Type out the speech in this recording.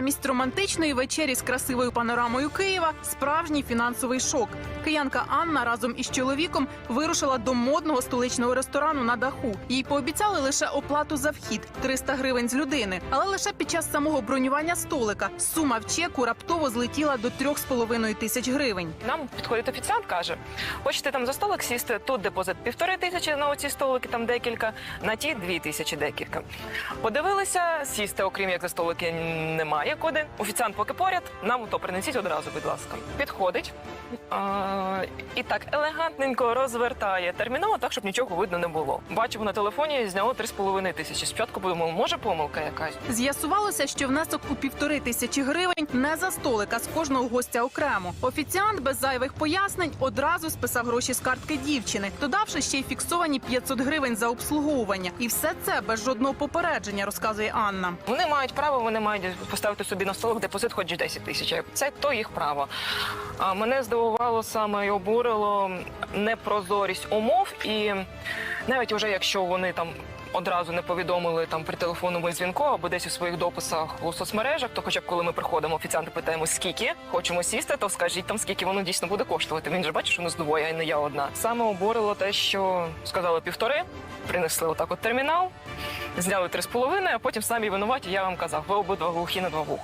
Замість романтичної вечері з красивою панорамою Києва справжній фінансовий шок. Киянка Анна разом із чоловіком вирушила до модного столичного ресторану на даху. Їй пообіцяли лише оплату за вхід 300 гривень з людини. Але лише під час самого бронювання столика сума в чеку раптово злетіла до 3,5 тисяч гривень. Нам підходить офіціант, каже: хочете там за столик сісти, тут депозит півтори тисячі на оці столики, там декілька, на ті дві тисячі декілька. Подивилися, сісти, окрім як за столики, немає куди. Офіціант поки поряд, нам то принесіть одразу, будь ласка. Підходить. А, і так елегантненько розвертає термінал, так, щоб нічого видно не було. Бачимо на телефоні, зняло 3,5 тисячі. Спочатку подумав, може помилка якась. З'ясувалося, що внесок у півтори тисячі гривень не за столика з кожного гостя окремо. Офіціант без зайвих пояснень одразу списав гроші з картки дівчини, додавши ще й фіксовані 500 гривень за обслуговування. І все це без жодного попередження, розказує Анна. Вони мають право, вони мають поставити собі на столик депозит хоч 10 тисяч. Це то їх право. А мене здивувало саме і обурило непрозорість умов, і навіть вже якщо вони там. Одразу не повідомили там при телефонному дзвінку або десь у своїх дописах у соцмережах, то хоча б коли ми приходимо, офіціанти питаємо, скільки хочемо сісти, то скажіть там, скільки воно дійсно буде коштувати. Він же бачить, що нас двоє, а не я одна. Саме обурило те, що сказали півтори, принесли отак от термінал, зняли три з половиною, а потім самі винуваті. Я вам казав, ви обидва глухі на два вуха.